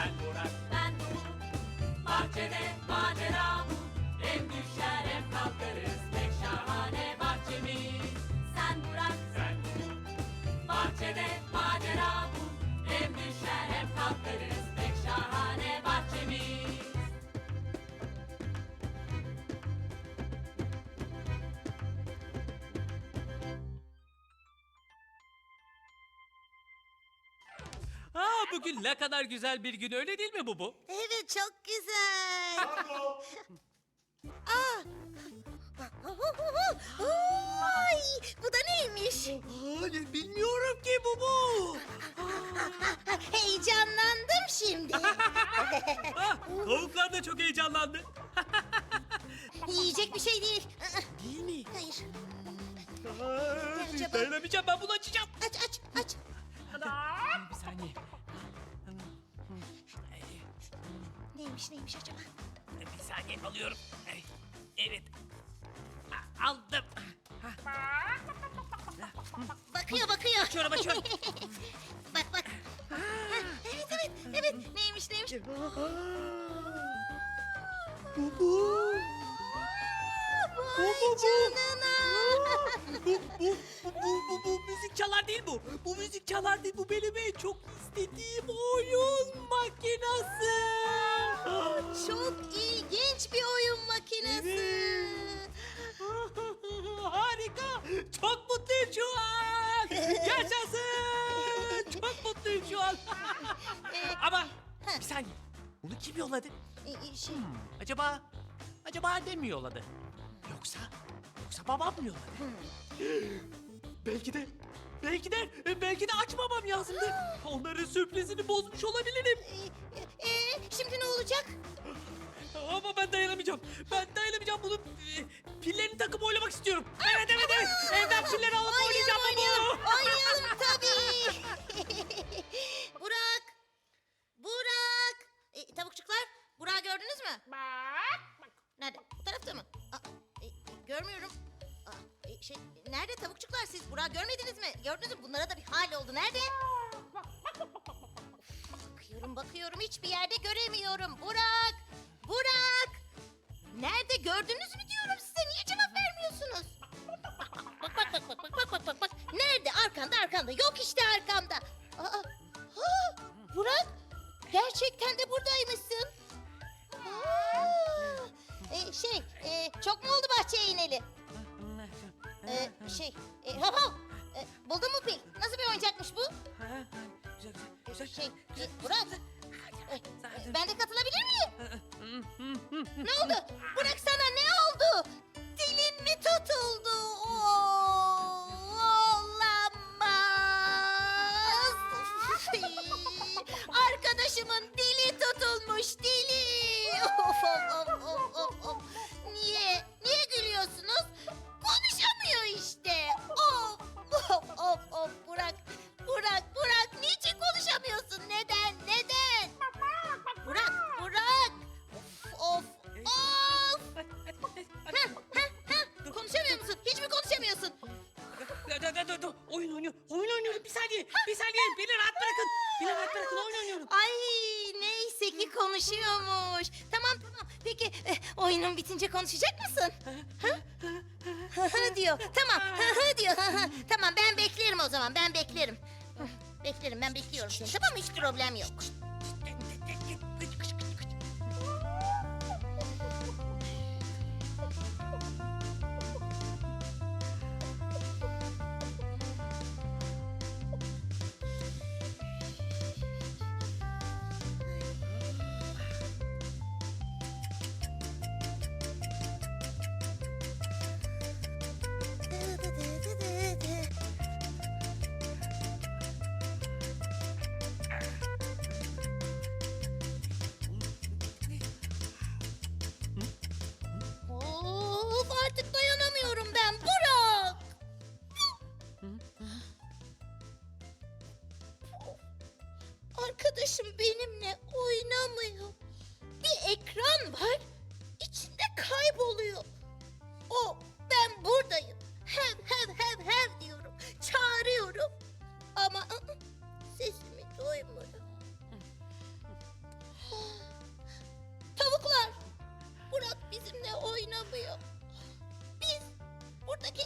ben Burak Ben Burak. Bahçede macera Hem düşer hem bugün ne kadar güzel bir gün öyle değil mi bu bu? Evet çok güzel. Aa. Ay, bu da neymiş? bilmiyorum ki bu bu. Heyecanlandım şimdi. Ah, tavuklar da çok heyecanlandı. Yiyecek bir şey değil. Değil mi? Hayır. Acaba- Dayanamayacağım ben bunu açacağım. Neymiş neymiş acaba? Bir saniye alıyorum. Evet. Aldım. Bakıyor bakıyor. Açıyorum açıyorum. bak bak. Evet evet evet. Neymiş neymiş? Bu bu. Vay canına. Bu, bu, bu, bu, bu, bu müzik çalar değil bu. Bu müzik çalar değil. Bu benim en çok istediğim oyun makinası. Yolladı? e, şey, Acaba, acaba annem mi yolladı? Yoksa, yoksa babam mı yolladı? belki de, belki de, belki de açmamam lazımdı. Onların sürprizini bozmuş olabilirim. e, e, şimdi ne olacak? Ama ben dayanamayacağım. Ben dayanamayacağım. Bunun e, pillerini takıp oynamak istiyorum. Evet, evet, evet. Evden pilleri alıp oynayacağım oynayalım, bunu. oynayalım tabii. görmüyorum. E, şey, nerede tavukçuklar siz? Burak'ı görmediniz mi? Gördünüz mü? Bunlara da bir hal oldu. Nerede? Bakıyorum bakıyorum hiçbir yerde göremiyorum. Burak! Burak! Nerede gördünüz mü diyorum size. Niye cevap vermiyorsunuz? Bak bak bak bak bak bak bak bak bak. Nerede? Arkanda arkanda. Yok işte arkamda. Aa, ha, Burak gerçekten de çok mu oldu bahçeye ineli? E, şey e, hop hop. E, buldun mu pil? Nasıl bir oyuncakmış bu? E, şey e, Burak. e, ben de katılabilir miyim? ne oldu? Dur, dur, dur. Oyun oynuyor. Oyun oynuyorum. Bir saniye. Bir saniye. Beni rahat bırakın. Beni rahat bırakın. Oyun oynuyorum. Ay neyse ki konuşuyormuş. Tamam tamam. Peki e, oyunun bitince konuşacak mısın? Hı? Hı hı diyor. Tamam. Hı hı diyor. Hı hı. Tamam ben beklerim o zaman. Ben beklerim. Hı, Beklerim ben bekliyorum seni. Tamam mı? Hiç problem yok. Arkadaşım benimle oynamıyor. Bir ekran var. İçinde kayboluyor. O ben buradayım. Hev hev hev hev diyorum. Çağırıyorum. Ama sesimi duymuyor. Tavuklar. Murat bizimle oynamıyor. Biz buradaki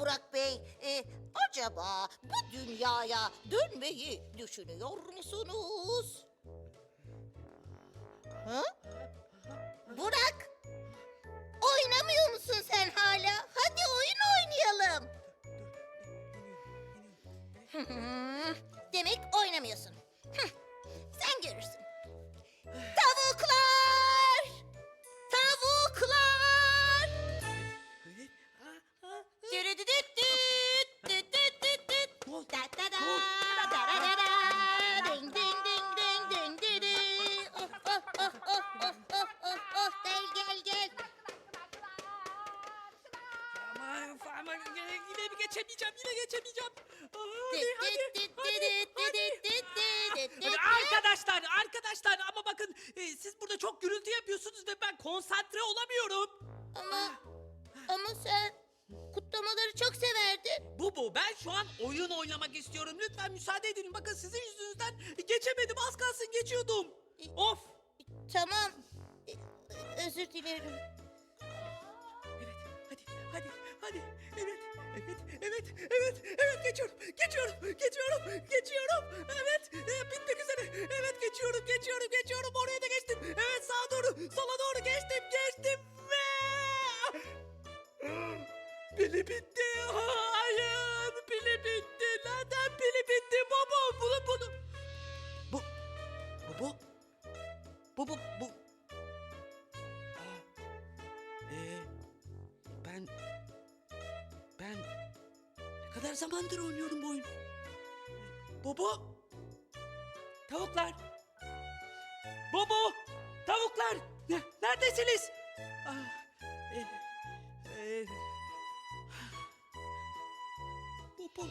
Burak Bey. Ee, acaba bu dünyaya dönmeyi düşünüyor musunuz? Ha? Burak, oynamıyor musun sen hala? Hadi oyun oynayalım. Geçemeyeceğim yine geçemeyeceğim. Hadi hadi hadi. Hadi arkadaşlar arkadaşlar ama bakın e, siz burada çok gürültü yapıyorsunuz ve ben konsantre olamıyorum. Ama ama sen kutlamaları çok severdin. Bu bu ben şu an oyun oynamak istiyorum lütfen müsaade edin bakın sizin yüzünüzden geçemedim az kalsın geçiyordum. Of. Tamam. Ee, Özür dilerim. Evet hadi hadi hadi evet evet evet evet geçiyorum geçiyorum geçiyorum geçiyorum. Evet e, bitmek üzere. Evet geçiyorum geçiyorum geçiyorum. Oraya da geçtim. Evet sağa doğru sola doğru geçtim geçtim ve pili bitti. Hayır pili bitti. Neden pili bitti? Baba bunu bunu. Bu bu bu bu bu bu zamandır oynuyorum bu oyunu? Bobo! Tavuklar! Bobo! Tavuklar! Ne, neredesiniz? Ah, e, e, Bobo!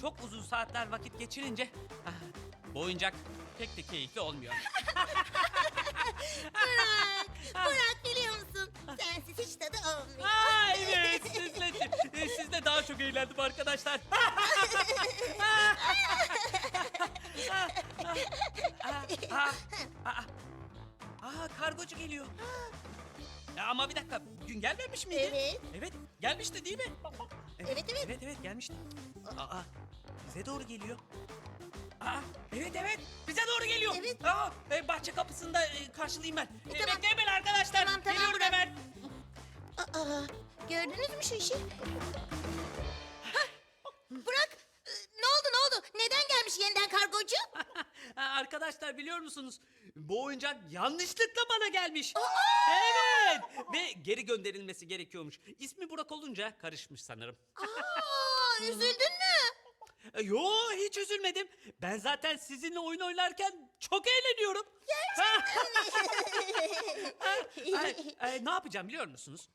Çok uzun saatler vakit geçirince ah, bu oyuncak pek de keyifli olmuyor. Burak, Burak biliyor musun? Sensiz hiç tadı olmuyor. Aa, evet, sizle, e, sizle daha çok eğlendim arkadaşlar. Aa, aa, aa, kargocu geliyor. Ya ama bir dakika, bugün gelmemiş miydi? Evet. Evet, gelmişti değil mi? Evet, evet. Evet, evet, gelmişti. Aa, bize doğru geliyor. Aa, evet, evet, bize doğru geliyor. Evet. Aa, e, bahçe kapısında e, karşılayayım ben. E, tamam. Bekleyin beni arkadaşlar. Tamam, tamam, Geliyorum Burak. hemen. Aa, gördünüz mü şu işi? Hah, Burak, e, ne oldu ne oldu? Neden gelmiş yeniden kargocu? Ha, Arkadaşlar biliyor musunuz? Bu oyuncak yanlışlıkla bana gelmiş. Evet. Ve geri gönderilmesi gerekiyormuş. İsmi Burak olunca karışmış sanırım. Aa, üzüldün mü? E, Yo hiç üzülmedim. Ben zaten sizinle oyun oynarken çok eğleniyorum. Ay, ne yapacağım biliyor musunuz?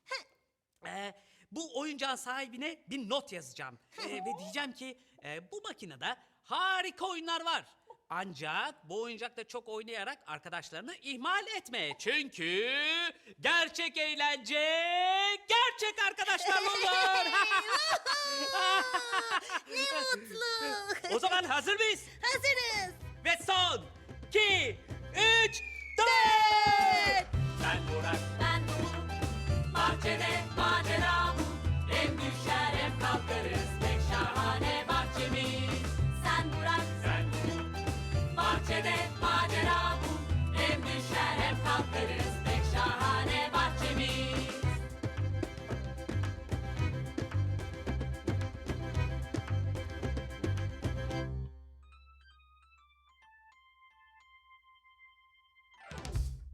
Ee, bu oyuncağın sahibine bir not yazacağım. Ee, ve diyeceğim ki e, bu makinede harika oyunlar var. Ancak bu oyuncakla çok oynayarak arkadaşlarını ihmal etme. Çünkü gerçek eğlence gerçek arkadaşlarla olur. Ne mutlu. o zaman hazır mıyız? Hazırız. Ve son, iki, üç, dört!